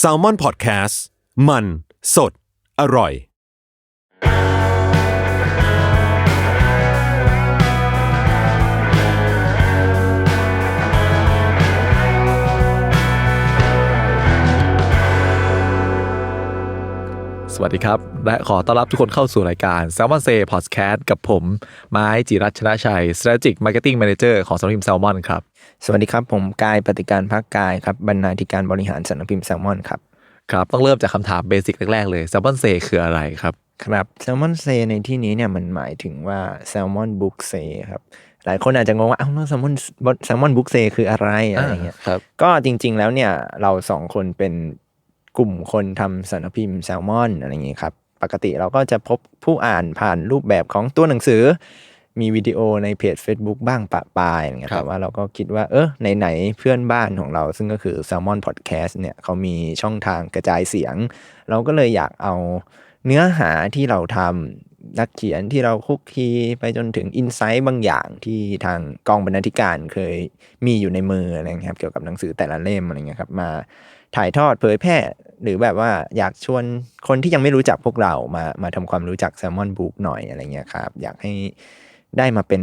s a l ม o n PODCAST มัน สด อร่อย สวัสดีครับ และขอต้อนรับทุกคนเข้าสู่รายการ s ซ l m o n Say Podcast กับผม ไม้จิรัชนะชัย Strategic Marketing Manager ของสำนักพิมพ์ Salmon ครับ สวัสดีครับ ผมกายปฏิการพักกายครับบรรณาธิการบริหารสำนักพิมพ์แซลมอนครับ ครับ ต้องเริ่มจากคำถามเบสิกแรก ๆ เลย s ซ l m o n Say คืออะไรครับ ครับแซลมอนเซในที่นี้เนี่ยมันหมายถึงว่าแซลมอนบุ๊กเซครับหลายคนอาจจะงงว่าอ้าวแล้วแซลมอนแซลมอนบุ๊กเซคืออะไรอะไรเงี้ยครับก็จริง ๆ แล้วเนี่ยเราสองคนเป็น กลุ่มคนทำสำนักพิมพ์แซลมอนอะไรอย่างงี้ครับ ปกติเราก็จะพบผู้อ่านผ่านรูปแบบของตัวหนังสือ มีวิดีโอในเพจ Facebook บ้างปะปายอย่างเงี้ยครับแต่ว่าเราก็คิดว่าเออไหนๆเพื่อนบ้านของเรา ซึ่งก็คือ Salmon Podcast เนี่ยเขามีช่องทางกระจายเสียง เราก็เลยอยากเอาเนื้อหาที่เราทำ นักเขียนที่เราคุกคีไปจนถึงอินไซต์บางอย่างที่ทางกองบรรณาธิการเคยมีอยู่ในมืออะไรครับเกี่ยวกับหนังสือแต่ละเล่มอะไรเงี้ยครับมาถ่ายทอดเผยแพร่ หรือแบบว่าอยากชวนคนที่ยังไม่รู้จักพวกเรามามาทำความรู้จักแซลมอนบุ๊กหน่อยอะไรเงี้ยครับอยากให้ได้มาเป็น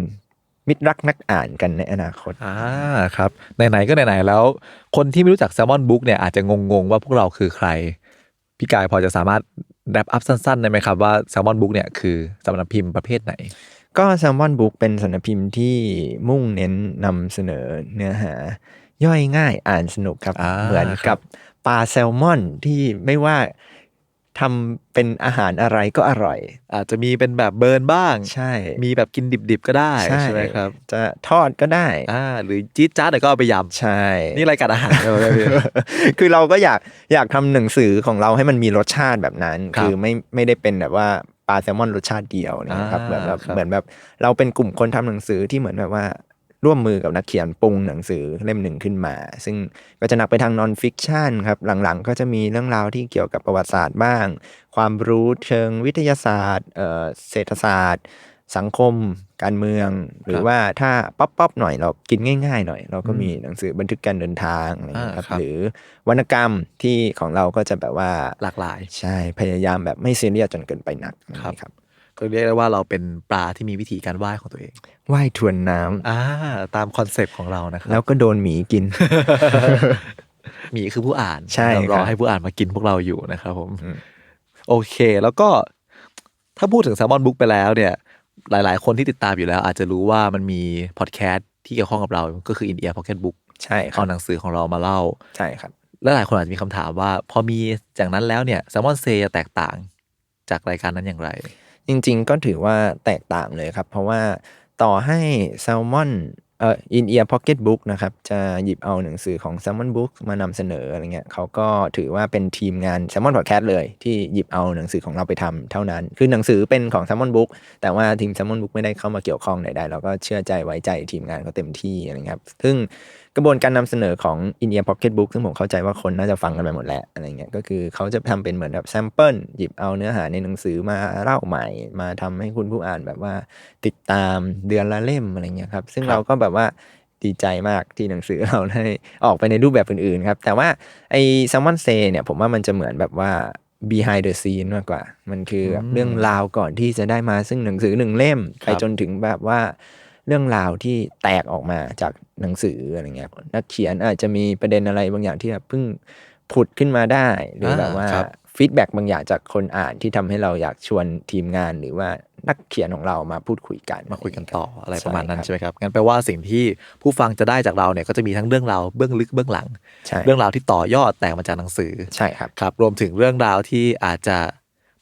มิตรรักนักอ่านกันในอนาคตอ่าครับไหนๆก็ไหนๆแล้ว คนที่ไม่รู้จัก Salmon Book เนี่ยอาจจะงงๆว่าพวกเราคือใครพี่กายพอจะสามารถ แรปอัพสั้นๆได้ไหมครับว่า Salmon Book เนี่ยคือสำนักพิมพ์ประเภทไหน ก็แซลมอนบุ๊กเป็นสำนักพิมพ์ที่มุ่งเน้นนำเสนอเนื้อหา ย่อยง่ายอ่านสนุกครับอ่าเหมือนครักับบปลาแซลมอนที่ไม่ว่า ทำเป็นอาหารอะไรก็อร่อย อาจจะมีเป็นแบบเบิร์นบ้าง ใช่ มีแบบกินดิบๆก็ได้ใช่ไหมครับ จะทอดก็ได้อ่าหรือจี๊ดจ๊าดเดี๋ยวก็เอาไปยำใช่ นี่รายการอาหารใช่ไหมพี่คือเราก็อยากอยากทำหนังสือของเราให้มันมีรสชาติแบบนั้นครับคือไม่ไม่ได้เป็นแบบว่าปลาแซลมอนรสชาติเดียวนะครับอ่าแบบแบบครับเหมือนแบบเราเป็นกลุ่มคนทำหนังสือที่เหมือนแบบว่า ร่วมมือกับนักเขียนปรุงหนังสือเล่มหนึ่งขึ้นมา ซึ่งก็จะหนักไปทางนอนฟิกชันครับ หลังๆ ก็จะมีเรื่องราวที่เกี่ยวกับประวัติศาสตร์บ้าง ความรู้เชิงวิทยาศาสตร์เอ่อเศรษฐศาสตร์ สังคม การเมือง หรือว่าถ้าป๊อปป๊อปหน่อยเรากินง่าย ๆ หน่อย เราก็มีหนังสือบันทึกการเดินทางอะไรอย่างเงี้ยครับอ่าครับหรือวรรณกรรมที่ของเราก็จะแบบว่าหลากหลาย ใช่พยายามแบบไม่ซีเรียสจนเกินไปหนักครับครับ ก็เรียกได้ว่าเราเป็นปลาที่มีวิธีการว่ายของตัวเองว่ายทวนน้ำอ่าตามคอนเซปต์ของเรานะครัแล้วก็โดนหมีกิน หมีคือผู้อ่านใช่เรารครัอบให้ผู้อ่านมากินพวกเราอยู่นะครับผมอืมโอเค แล้วก็ถ้าพูดถึง s ซ l m o n Book ไปแล้วเนี่ย หลาย ๆ คนที่ติดตามอยู่แล้ว อาจจะรู้ว่ามันมีพอดแคสต์ที่เกี่ยวข้องกับเรา ก็คือ In Ear Pocket Book ใช่ครัเอาบหนังสือของเรามาเล่าใช่ครับและหลายคนอาจจะมีคำถามว่า พอมีจากนั้นแล้วเนี่ย s ซ l m o n Say จะแตกต่างจากรายการนั้นอย่างไร จริง ๆ ก็ถือว่าแตกต่างเลยครับ เพราะว่าต่อให้แซลมอนเอ่อ In Ear Pocket Book นะครับ จะหยิบเอาหนังสือของ Salmon Book มานำเสนออะไรเงี้ยเขาก็ถือว่าเป็นทีมงาน Salmon Podcast เลย ที่หยิบเอาหนังสือของเราไปทำเท่านั้น คือหนังสือเป็นของ Salmon Book แต่ว่าทีม Salmon Book ไม่ได้เข้ามาเกี่ยวข้องใดๆเราก็เชื่อใจไว้ใจทีมงานเขาเต็มที่อะไรเงี้ยครับซึ่งกระบวนการนำเสนอของ In Ear Pocket Book ซึ่งผมเข้าใจว่าคนน่าจะฟังกันไปหมดแล้วอะไรเงี้ยก็คือเขาจะทำเป็นเหมือนแบบแซมเปิลหยิบเอาเนื้อหาในหนังสือมาเล่าใหม่ มาทำให้คุณผู้อ่านแบบว่าติดตามเดือนละเล่มอะไรเงี้ยครับซึ่งรเราก็แบบว่าดีใจมากที่หนังสือเราได้ออกไปในรูปแบบอื่นๆครับ แต่ว่าไอ้ Salmon Say เนี่ยผมว่ามันจะเหมือนแบบว่า behind the scene มากกว่า มันคือแบบเรื่องราวก่อนที่จะได้มาซึ่งหนังสือหนึ่งเล่มคไปรับจนถึงแบบว่าเรื่องราวที่แตกออกมาจากหนังสืออะไรเงี้ยนักเขียนอาจจะมีประเด็นอะไรบางอย่างที่แบบเพิ่งผุดขึ้นมาได้ หรือแบบว่าครับฟีดแบ็กบางอย่างจากคนอ่านที่ทำให้เราอยากชวนทีมงานหรือว่า นักเขียนของเรามาพูดคุยกัน มาคุยกันต่ออะไรประมาณนั้นใช่ใช่ไหมครับงั้นแปลว่าสิ่งที่ผู้ฟังจะได้จากเราเนี่ยก็จะมีทั้งเรื่องราวเบื้องลึกเบื้องหลังใช่เรื่องราวที่ต่อยอดแตกมาจากหนังสือใช่ครับครับ รวมถึงเรื่องราวที่อาจจะ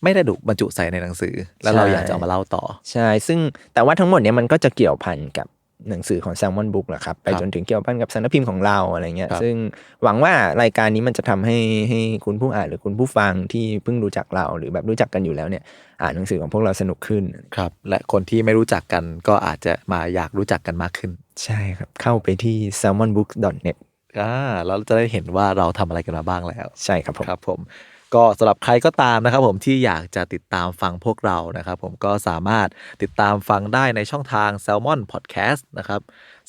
ไม่ได้ถูกบรรจุใส่ในหนังสือ แล้วเราใช่อยากจะเอามาเล่าต่อ ใช่ ซึ่งแต่ว่าทั้งหมดเนี้ยมันก็จะเกี่ยวพันกับ หนังสือของ Salmon Book แหละครับ ไปครับจนถึงเกี่ยวพันกับสำนักพิมพ์ของเราอะไรเงี้ยครับซึ่งหวังว่ารายการนี้มันจะทำให้ให้คุณผู้อ่านหรือคุณผู้ฟังที่เพิ่งรู้จักเราหรือแบบรู้จักกันอยู่แล้วเนี่ย อ่านหนังสือของพวกเราสนุกขึ้นครับ และคนที่ไม่รู้จักกันก็อาจจะมาอยากรู้จักกันมากขึ้น ใช่ครับ เข้าไปที่ salmonbooks.net อ่าแล้วจะได้เห็นว่าเราทำอะไรกันมาบ้างแล้ว ใช่ครับผมครับผม ก็สำหรับใครก็ตามนะครับผมที่อยากจะติดตามฟังพวกเรานะครับผมก็สามารถติดตามฟังได้ในช่องทาง Salmon Podcast นะครับ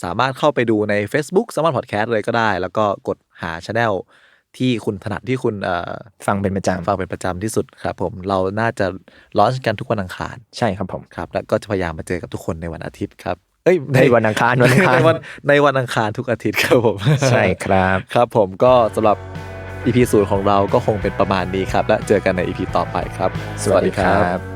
สามารถเข้าไปดูใน Facebook Salmon Podcast เลยก็ได้ แล้วก็กดหาช anel ที่คุณถนัดที่คุณเอ่อฟังเป็นประจฟังเป็นประจำที่สุดครับผมเราน่าจะลอนช์กันทุกวันอังคารำใช่ครับผมครับ แล้วก็จะพยายามมาเจอกับทุกคนในวันอาทิตย์ครับเอ้ยในวันอังคารวันอังคารในวันในวันอังคารทุกอาทิตย์ครับผมใช่ครับครับผมก็สำหรับ EP ศูนย์ของเราก็คงเป็นประมาณนี้ครับ และเจอกันใน EP ต่อไปครับ สวัสดีครับ